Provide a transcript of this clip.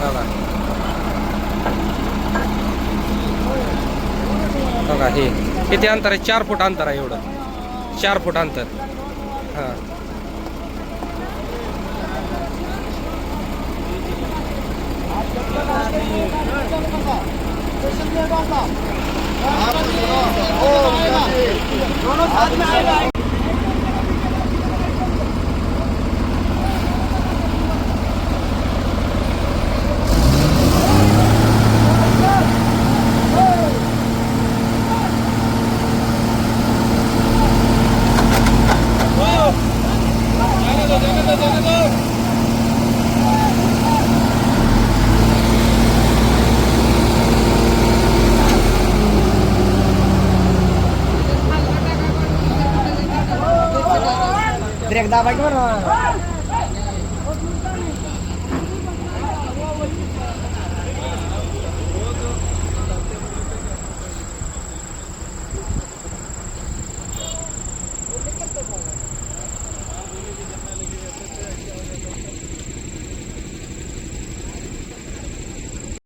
बघा बघा हे किती अंतर आहे चार फूट अंतर आहे एवढं चार फूट अंतर हां ब्रेक दाबा के